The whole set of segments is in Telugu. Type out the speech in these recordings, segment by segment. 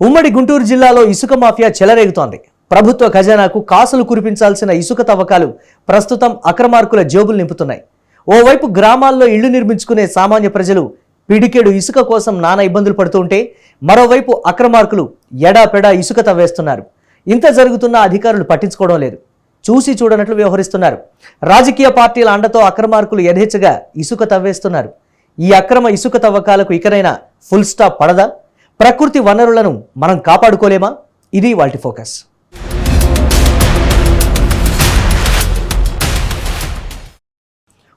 ఉమ్మడి గుంటూరు జిల్లాలో ఇసుక మాఫియా చెలరేగుతోంది. ప్రభుత్వ ఖజానాకు కాసులు కురిపించాల్సిన ఇసుక తవ్వకాలు ప్రస్తుతం అక్రమార్కుల జేబులు నింపుతున్నాయి. ఓవైపు గ్రామాల్లో ఇళ్ళు నిర్మించుకునే సామాన్య ప్రజలు పిడికెడు ఇసుక కోసం నానా ఇబ్బందులు పడుతుంటే మరోవైపు అక్రమార్కులు ఎడాపెడా ఇసుక తవ్వేస్తున్నారు. ఇంత జరుగుతున్నా అధికారులు పట్టించుకోవడం లేదు. చూసి చూడనట్లు వ్యవహరిస్తున్నారు. రాజకీయ పార్టీల అండతో అక్రమార్కులు యథేచ్ఛగా ఇసుక తవ్వేస్తున్నారు. ఈ అక్రమ ఇసుక తవ్వకాలకు ఇకనైనా ఫుల్ స్టాప్ పడదా? ప్రకృతి వనరులను మనం కాపాడుకోలేమా? ఇది వాటి ఫోకస్.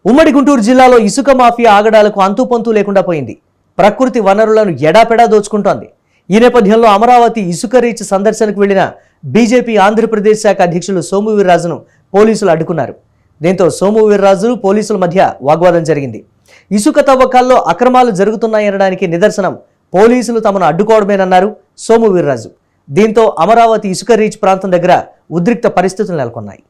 ఉమ్మడి గుంటూరు జిల్లాలో ఇసుక మాఫియా ఆగడాలకు అంతుపంతు లేకుండా పోయింది. ప్రకృతి వనరులను ఎడాపెడా దోచుకుంటోంది. ఈ నేపథ్యంలో అమరావతి ఇసుక రీచ్ సందర్శనకు వెళ్ళిన బీజేపీ ఆంధ్రప్రదేశ్ శాఖ అధ్యక్షులు సోము వీర్రాజును పోలీసులు అడ్డుకున్నారు. దీంతో సోము వీర్రాజు పోలీసుల మధ్య వాగ్వాదం జరిగింది. ఇసుక తవ్వకాల్లో అక్రమాలు జరుగుతున్నాయనడానికి నిదర్శనం పోలీసులు తమను అడ్డుకోవడమేనన్నారు సోము వీర్రాజు. దీంతో అమరావతి ఇసుక రీచ్ ప్రాంతం దగ్గర ఉద్రిక్త పరిస్థితులు నెలకొన్నాయి.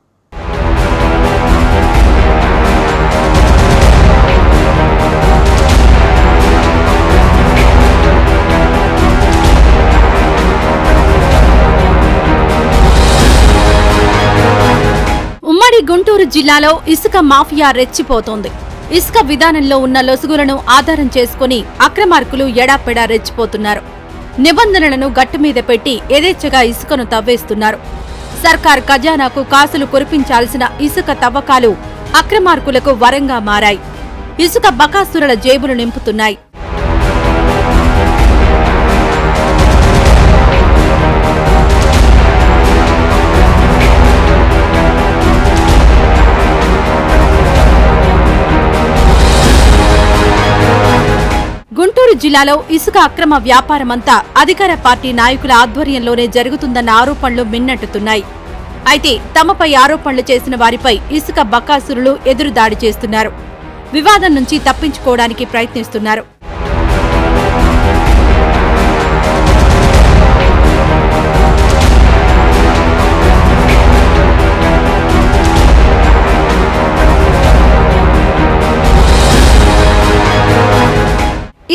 ఉమ్మడి గుంటూరు జిల్లాలో ఇసుక మాఫియా రెచ్చిపోతోంది. ఇసుక విధానంలో ఉన్న లొసుగులను ఆధారం చేసుకుని అక్రమార్కులు ఎడాపెడా రెచ్చిపోతున్నారు. నిబంధనలను గట్టుమీద పెట్టి యథేచ్ఛగా ఇసుకను తవ్వేస్తున్నారు. సర్కార్ ఖజానాకు కాసులు కురిపించాల్సిన ఇసుక తవ్వకాలు అక్రమార్కులకు వరంగా మారాయి. ఇసుక బకాసురుల జేబులు నింపుతున్నాయి. జిల్లాలో ఇసుక అక్రమ వ్యాపారమంతా అధికార పార్టీ నాయకుల ఆధ్వర్యంలోనే జరుగుతుందన్న ఆరోపణలు మిన్నట్టుతున్నాయి. అయితే తమపై ఆరోపణలు చేసిన వారిపై ఇసుక బకాసురులు ఎదురుదాడి చేస్తున్నారు. వివాదం నుంచి తప్పించుకోవడానికి ప్రయత్నిస్తున్నారు.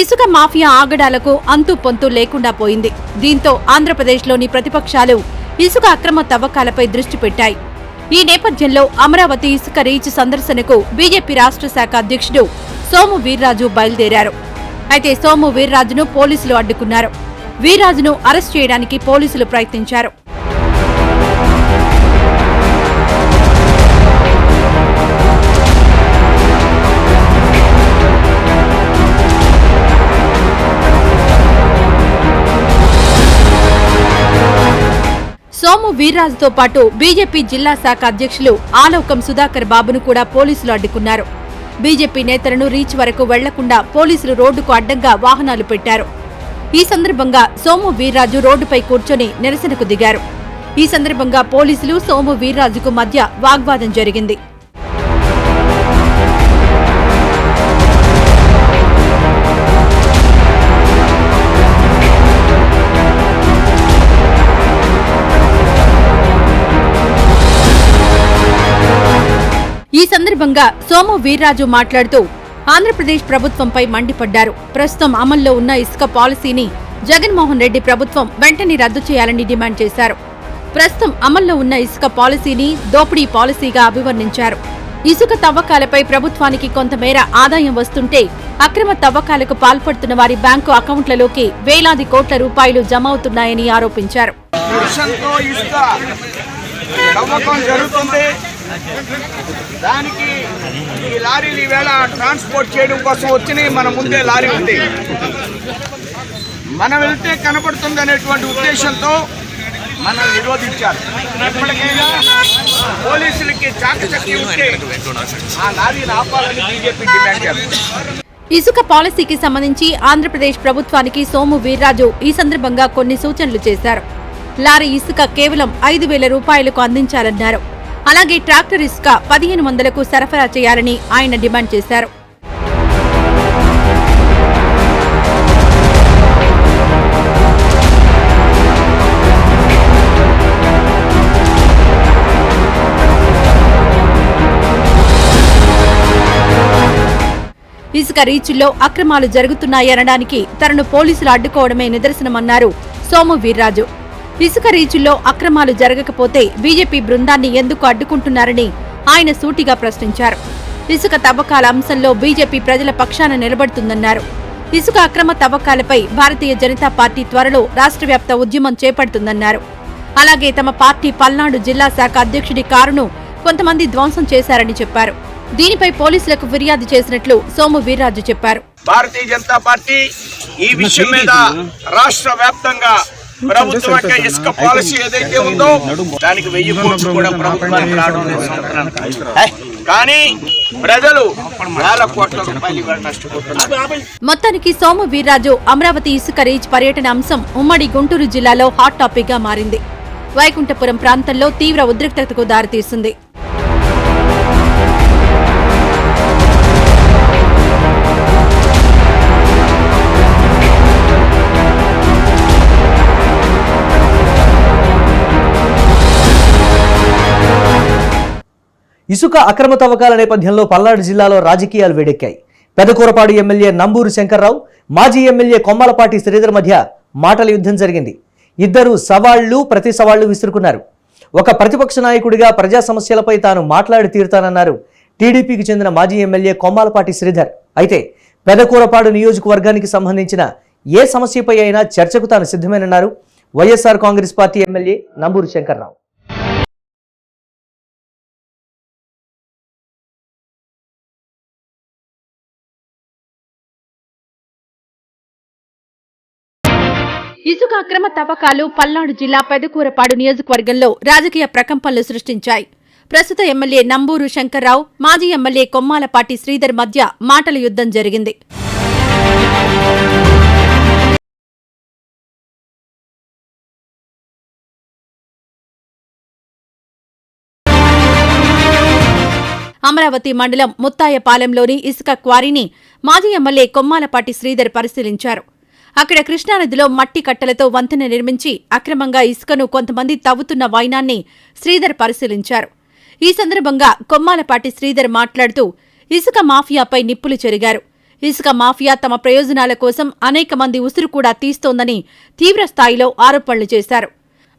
ఇసుక మాఫియా ఆగడాలకు అంతు పొంతు లేకుండా పోయింది. దీంతో ఆంధ్రప్రదేశ్లోని ప్రతిపక్షాలు ఇసుక అక్రమ తవ్వకాలపై దృష్టి పెట్టాయి. ఈ నేపథ్యంలో అమరావతి ఇసుక రీచ్ సందర్శనకు బీజేపీ రాష్ట్ర శాఖ అధ్యక్షుడు సోము వీర్రాజు బయలుదేరారు. అయితే సోము వీర్రాజును పోలీసులు అడ్డుకున్నారు. వీర్రాజును అరెస్ట్ చేయడానికి పోలీసులు ప్రయత్నించారు. సోము వీర్రాజుతో పాటు బీజేపీ జిల్లా శాఖ అధ్యక్షులు ఆలోకం సుధాకర్ బాబును కూడా పోలీసులు అడ్డుకున్నారు. బీజేపీ నేతలను రీచ్ వరకు వెళ్ళకుండా పోలీసులు రోడ్డుకు అడ్డంగా వాహనాలు పెట్టారు. ఈ సందర్భంగా సోము వీర్రాజు రోడ్డుపై కూర్చొని నిరసనకు దిగారు. ఈ సందర్భంగా పోలీసులు సోము వీర్రాజుకు మధ్య వాగ్వాదం జరిగింది. సందర్భంగా సోము వీర్రాజు మాట్లాడుతూ ఆంధ్రప్రదేశ్ ప్రభుత్వంపై మండిపడ్డారు. ప్రస్తుతం అమల్లో ఉన్న ఇసుక పాలసీని జగన్మోహన్ రెడ్డి ప్రభుత్వం వెంటనే రద్దు చేయాలని డిమాండ్ చేశారు. ప్రస్తుతం అమల్లో ఉన్న ఇసుక పాలసీని దోపిడీ పాలసీగా అభివర్ణించారు. ఇసుక తవ్వకాలపై ప్రభుత్వానికి కొంతమేర ఆదాయం వస్తుంటే అక్రమ తవ్వకాలకు పాల్పడుతున్న వారి బ్యాంకు అకౌంట్లలోకి వేలాది కోట్ల రూపాయలు జమ అవుతున్నాయని ఆరోపించారు దానికి ఈ లారీలు ఈవేళ ట్రాన్స్పోర్ట్ చేయడం కోసం వచ్చినాయి. మన ముందే లారీ ఉంది. మనం వెళ్తే కనపడుతుంది అనేటువంటి ఉద్దేశంతో మనం నిరోధించారు ఎప్పటికైనా పోలీసులకి చాకచక్యం ఉంటే ఆ లారీని ఆపాలని బీజేపీ డిమాండ్ చేస్తారు ఇసుక పాలసీకి సంబంధించి ఆంధ్రప్రదేశ్ ప్రభుత్వానికి సోము వీర్రాజు ఈ సందర్భంగా కొన్ని సూచనలు చేశారు. లారీ ఇసుక కేవలం ఐదు వేల రూపాయలకు అందించాలన్నారు. అలాగే ట్రాక్టర్ ఇసుక పదిహేను వందలకు సరఫరా చేయాలని ఆయన డిమాండ్ చేశారు. ఇసుక రీచుల్లో అక్రమాలు జరుగుతున్నాయనడానికి తనను పోలీసులు అడ్డుకోవడమే నిదర్శనమన్నారు సోము వీర్రాజు. ఇసుక రీచుల్లో అక్రమాలు జరగకపోతే బీజేపీ బృందాన్ని ఎందుకు అడ్డుకుంటున్నారని ఆయన సూటిగా ప్రశ్నించారు. ఇసుక తవ్వకాల అంశంలో బీజేపీ ప్రజల పక్షాన నిలబడుతుందన్నారు. ఇసుక అక్రమ తవ్వకాలపై భారతీయ జనతా పార్టీ త్వరలో రాష్ట్ర వ్యాప్త ఉద్యమం చేపడుతుందన్నారు. అలాగే తమ పార్టీ పల్నాడు జిల్లా శాఖ అధ్యక్షుడి కారును కొంతమంది ధ్వంసం చేశారని చెప్పారు. దీనిపై పోలీసులకు ఫిర్యాదు చేసినట్లు సోము వీర్రాజు చెప్పారు. భారతీయ జనతా పార్టీ ఈ విషయం మీద రాష్ట్ర వ్యాప్తంగా ప్రభుత్వం యొక్క ఇసుక పాలసీ ఏదైతే ఉందో దానికి వెయ్యి కోట్లు కూడా ప్రభుత్వానికి రావడం లేదు. కానీ ప్రజలు వేల కోట్ల రూపాయలు ఇవాళ నష్టపోతున్నారు. మొత్తానికి సోము వీర్రాజు అమరావతి ఇసుక రీచ్ పర్యటన అంశం ఉమ్మడి గుంటూరు జిల్లాలో హాట్ టాపిక్గా మారింది. వైకుంఠపురం ప్రాంతంలో తీవ్ర ఉద్రిక్తతకు దారితీస్తుంది ఇసుక అక్రమ తవ్వకాల నేపథ్యంలో పల్నాడు జిల్లాలో రాజకీయాలు వేడెక్కాయి. పెదకూరపాడు ఎమ్మెల్యే నంబూరు శంకర్రావు మాజీ ఎమ్మెల్యే కొమ్మలపాటి శ్రీధర్ మధ్య మాటల యుద్ధం జరిగింది. ఇద్దరు సవాళ్ళు ప్రతి సవాళ్ళు విసురుకున్నారు. ఒక ప్రతిపక్ష నాయకుడిగా ప్రజా సమస్యలపై తాను మాట్లాడి తీరుతానన్నారు టీడీపీకి చెందిన మాజీ ఎమ్మెల్యే కొమ్మాలపాటి శ్రీధర్. అయితే పెదకూరపాడు నియోజకవర్గానికి సంబంధించిన ఏ సమస్యపై అయినా చర్చకు తాను సిద్ధమేనన్నారు వైఎస్ఆర్ కాంగ్రెస్ పార్టీ ఎమ్మెల్యే నంబూరు శంకర్రావు. ఇసుక అక్రమ తవ్వకాలు పల్నాడు జిల్లా పెదకూరపాడు నియోజకవర్గంలో రాజకీయ ప్రకంపనలు సృష్టించాయి. ప్రస్తుత ఎమ్మెల్యే నంబూరు శంకర్రావు మాజీ ఎమ్మెల్యే కొమ్మాలపాటి శ్రీధర్ మధ్య మాటల యుద్ధం జరిగింది. అమరావతి మండలం ముత్తాయపాలెంలోని ఇసుక క్వారీని మాజీ ఎమ్మెల్యే కొమ్మాలపాటి శ్రీధర్ పరిశీలించారు. అక్కడ కృష్ణానదిలో మట్టి కట్టలతో వంతెన నిర్మించి అక్రమంగా ఇసుకను కొంతమంది తవ్వుతున్న వైనాన్ని శ్రీధర్ పరిశీలించారు. ఈ సందర్భంగా కొమ్మాలపాటి శ్రీధర్ మాట్లాడుతూ ఇసుక మాఫియాపై నిప్పులు చెరిగారు. ఇసుక మాఫియా తమ ప్రయోజనాల కోసం అనేక మంది ఉసురు కూడా తీస్తోందని తీవ్ర స్థాయిలో ఆరోపణలు చేశారు.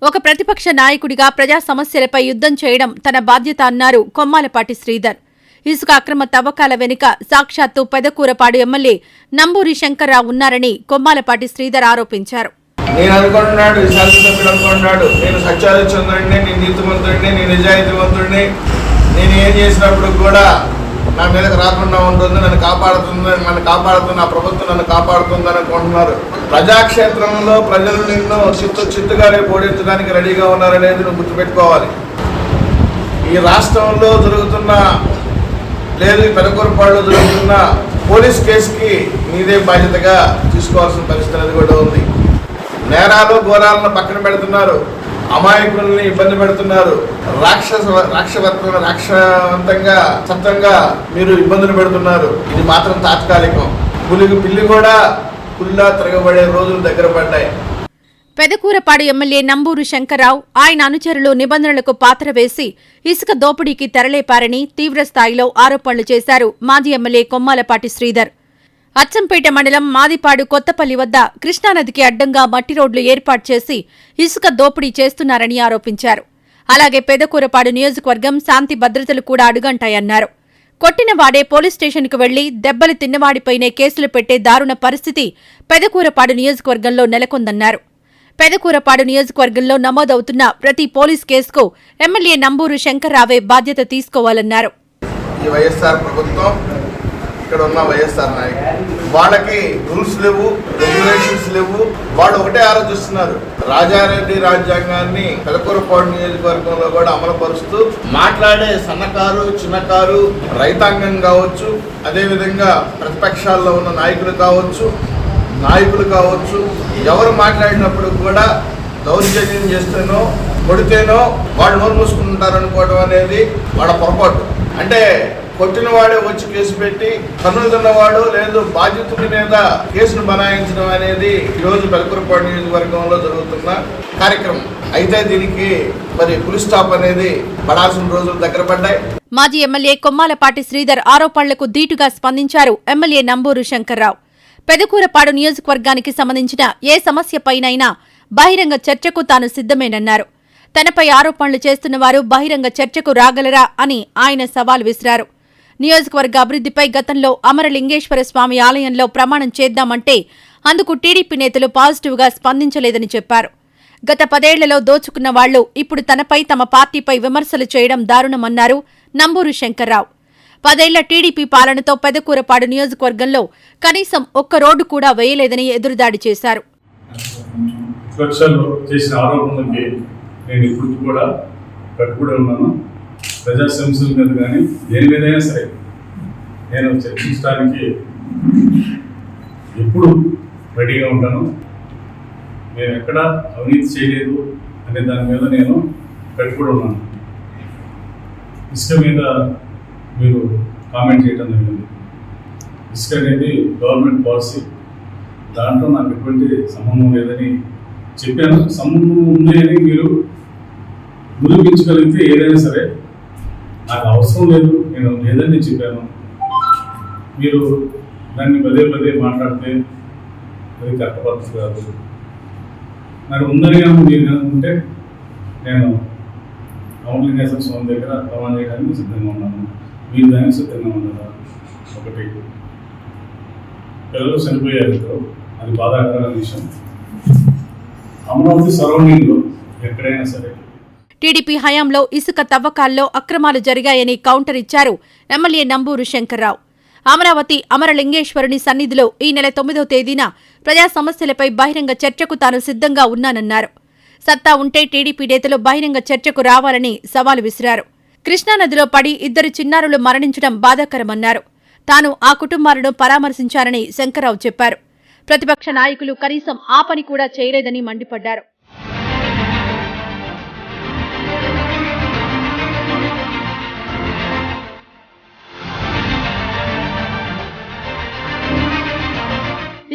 ఒక ప్రతిపక్ష నాయకుడిగా ప్రజా సమస్యలపై యుద్ధం చేయడం తన బాధ్యత అన్నారు కొమ్మాలపాటి శ్రీధర్. ఇసుక అక్రమ తవ్వకాల వెనుక సాక్షాత్తు పెదకూరపాడు ఎమ్మెల్యే నంబూరి శంకర్రావు ఉన్నారని కొమ్మాలపాటి శ్రీధర్ ఆరోపించారు. నేను అనుకుంటున్నాడు ఈ శాసనసభ్యుడు అనుకుంటున్నాడు. నేను సత్యాలోచంద్రుడిని నేను నీతిమంతుడిని నేను నిజాయితీవంతుడిని. నేను ఏం చేసినప్పుడు కూడా నా మీదకి రాకుండా ఉంటుంది నన్ను కాపాడుతుంది నన్ను కాపాడుతుంది నా ప్రభుత్వం నన్ను కాపాడుతుంది అని అనుకుంటున్నారు. ప్రజాక్షేత్రంలో ప్రజలు నిన్ను చిత్తు చిత్తుగా రేపు ఓడించడానికి రెడీగా ఉన్నారనేది నువ్వు గుర్తుపెట్టుకోవాలి. ఈ రాష్ట్రంలో జరుగుతున్న లేదు ఈ జరుగుతున్న పోలీస్ కేసుకి నీదే బాధ్యతగా తీసుకోవాల్సిన పరిస్థితి అనేది కూడా ఉంది. నేరాలు ఘోరాలను పక్కన పెడుతున్నారు. అమాయకుల్ని ఇబ్బంది పెడుతున్నారు. రాక్షస రాక్షవత్వం రాక్షవంతంగా సత్వంగా మీరు ఇబ్బందులు పెడుతున్నారు. ఇది మాత్రం తాత్కాలికం. పులికి పిల్లి కూడా పుల్లా తిరగబడే రోజులు దగ్గర పడ్డాయి. పెదకూరపాడు ఎమ్మెల్యే నంబూరు శంకర్రావు ఆయన అనుచరులు నిబంధనలకు పాత్ర వేసి ఇసుక దోపిడీకి తెరలేపారని తీవ్రస్థాయిలో ఆరోపణలు చేశారు మాజీ ఎమ్మెల్యే కొమ్మాలపాటి శ్రీధర్. అచ్చంపేట మండలం మాదిపాడు కొత్తపల్లి వద్ద కృష్ణానదికి అడ్డంగా మట్టి రోడ్లు ఏర్పాటు చేసి ఇసుక దోపిడీ చేస్తున్నారని ఆరోపించారు. అలాగే పెదకూరపాడు నియోజకవర్గం శాంతి భద్రతలు కూడా అడుగంటాయన్నారు. కొట్టినవాడే పోలీస్ స్టేషన్కు వెళ్ళి దెబ్బలు తిన్నవాడిపైనే కేసులు పెట్టే దారుణ పరిస్థితి పెదకూరపాడు నియోజకవర్గంలో నెలకొందన్నారు. పెదకూరపాడు నియోజకవర్గంలో నమోదవుతున్న ప్రతి పోలీస్ కేసుకు ఎమ్మెల్యే నంబూరు శంకర్రావే బాధ్యత తీసుకోవాలన్నారు. ఈ వైఎస్ఆర్ ప్రభుత్వం ఇక్కడ ఉన్న వైఎస్ఆర్ నాయకులు వాళ్ళకి రూల్స్ లేవు రెగ్యులేషన్స్ లేవు వాళ్ళు ఒకటే ఆలోచిస్తున్నారు రాజారెడ్డి రాజ్యాంగాన్ని పెదకూరపాడు నియోజకవర్గంలో కూడా అమలుపరుస్తూ మాట్లాడే సన్నకారు చిన్నకారు రైతాంగం కావచ్చు అదేవిధంగా ప్రతిపక్షాల్లో ఉన్న నాయకులు కావచ్చు నాయకులు కావచ్చు ఎవరు మాట్లాడినప్పుడు కూడా దౌర్జన్యం చేస్తేనో కొడితేనో వాళ్ళు నోరు మూసుకుంటారు అనుకోవడం అనేది వాళ్ళ పొరపాటు. అంటే కొట్టిన వాడే వచ్చి కేసు పెట్టి కన్నులు తిన్నవాడు లేదు బాధితుడి మీద కేసును బనాయించడం అనేది ఈరోజు బెలకురపాడు నియోజకవర్గంలో జరుగుతున్న కార్యక్రమం. అయితే దీనికి మరి పులి స్టాప్ అనేది పడాల్సిన రోజులు దగ్గర పడ్డాయి. మాజీ ఎమ్మెల్యే కొమ్మాలపాటి శ్రీధర్ ఆరోపణలకు ధీటుగా స్పందించారు ఎమ్మెల్యే నంబూరు శంకర్రావు. పెదకూరపాడు నియోజకవర్గానికి సంబంధించిన ఏ సమస్యపైనైనా బహిరంగ చర్చకు తాను సిద్ధమేనన్నారు. తనపై ఆరోపణలు చేస్తున్న వారు బహిరంగ చర్చకు రాగలరా అని ఆయన సవాల్ విసిరారు. నియోజకవర్గ అభివృద్ధిపై గతంలో అమరలింగేశ్వర స్వామి ఆలయంలో ప్రమాణం చేద్దామంటే అందుకు టీడీపీ నేతలు పాజిటివ్గా స్పందించలేదని చెప్పారు. గత పదేళ్ళలో దోచుకున్న వాళ్ళు ఇప్పుడు తనపై తమ పార్టీపై విమర్శలు చేయడం దారుణమన్నారు నంబూరు శంకర్రావు. పదేళ్ళ టీడీపీ పాలనతో పెదకూరపాడు నియోజకవర్గంలో కనీసం ఒక్క రోడ్డు కూడా వేయలేదని ఎదురుదాడి చేశారు. చేసిన ఆరోపణలకి నేను ఇప్పుడు కూడా కట్టుబడి ఉన్నాను. ప్రజా సమస్యల మీద కానీ దేని మీదైనా సరే నేను చర్చించడానికి ఎప్పుడు రెడీగా ఉంటాను. నేను ఎక్కడ అవినీతి చేయలేదు అనే దాని మీద నేను కట్టుబడి ఉన్నాను. ఇసుక మీద మీరు కామెంట్ చేయటం జరిగింది. ఇసుక అనేది గవర్నమెంట్ పాలసీ దాంట్లో నాకు ఎటువంటి సంబంధం లేదని చెప్పాను. సంబంధం ఉంది అని మీరు నిరూపించగలిగితే ఏదైనా సరే నాకు అవసరం లేదు. నేను లేదని చెప్పాను. మీరు దాన్ని పదే పదే మాట్లాడితే అది కరెక్ట్ పద్ధతి కాదు. మరి ఉందని మీరు కనుకుంటే నేను అమలింగేశ్వర స్వామి దగ్గర ప్రమాణ చేయడానికి సిద్ధంగా ఉన్నాను. మీరు దానికి సిద్ధంగా ఉన్నారా ఒకటి. పిల్లలు చనిపోయారు అది బాధాకరమైన విషయం. అమరావతి సరౌండింగ్లో ఎక్కడైనా సరే. టీడీపీ హయాంలో ఇసుక తవ్వకాల్లో అక్రమాలు జరిగాయని కౌంటర్ ఇచ్చారు ఎమ్మెల్యే నంబూరు శంకర్రావు. అమరావతి అమరలింగేశ్వరుని సన్నిధిలో ఈ నెల తొమ్మిదో తేదీన ప్రజా సమస్యలపై బహిరంగ చర్చకు తాను సిద్ధంగా ఉన్నానన్నారు. సత్తా ఉంటే టీడీపీ నేతలు బహిరంగ చర్చకు రావాలని సవాలు విసిరారు. కృష్ణానదిలో పడి ఇద్దరు చిన్నారులు మరణించడం బాధాకరమన్నారు. తాను ఆ కుటుంబాలను పరామర్శించారని శంకర్రావు చెప్పారు. ప్రతిపక్ష నాయకులు కనీసం ఆ పని కూడా చేయలేదని మండిపడ్డారు.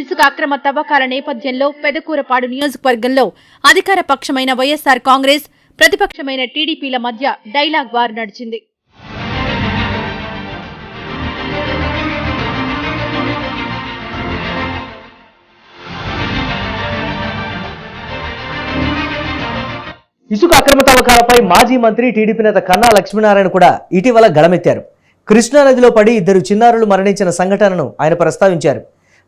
ఇసుక అక్రమ తవ్వకాల నేపథ్యంలో పెదకూరపాడు నియోజకవర్గంలో అధికార పక్షమైన వైఎస్సార్ కాంగ్రెస్ ప్రతిపక్షమైన టీడీపీల మధ్య డైలాగ్ వార్ నడిచింది. ఇసుక అక్రమ తవ్వకాలపై మాజీ మంత్రి టీడీపీ నేత కన్నా లక్ష్మీనారాయణ కూడా ఇటీవల గళమెత్తారు. కృష్ణానదిలో పడి ఇద్దరు చిన్నారులు మరణించిన సంఘటనను ఆయన ప్రస్తావించారు.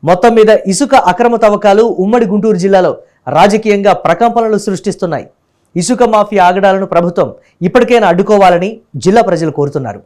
మొత్తం మీద ఇసుక అక్రమ తవ్వకాలు ఉమ్మడి గుంటూరు జిల్లాలో రాజకీయంగా ప్రకంపనలు సృష్టిస్తున్నాయి. ఇసుక మాఫియా ఆగడాలను ప్రభుత్వం ఇప్పటికైనా అడ్డుకోవాలని జిల్లా ప్రజలు కోరుతున్నారు.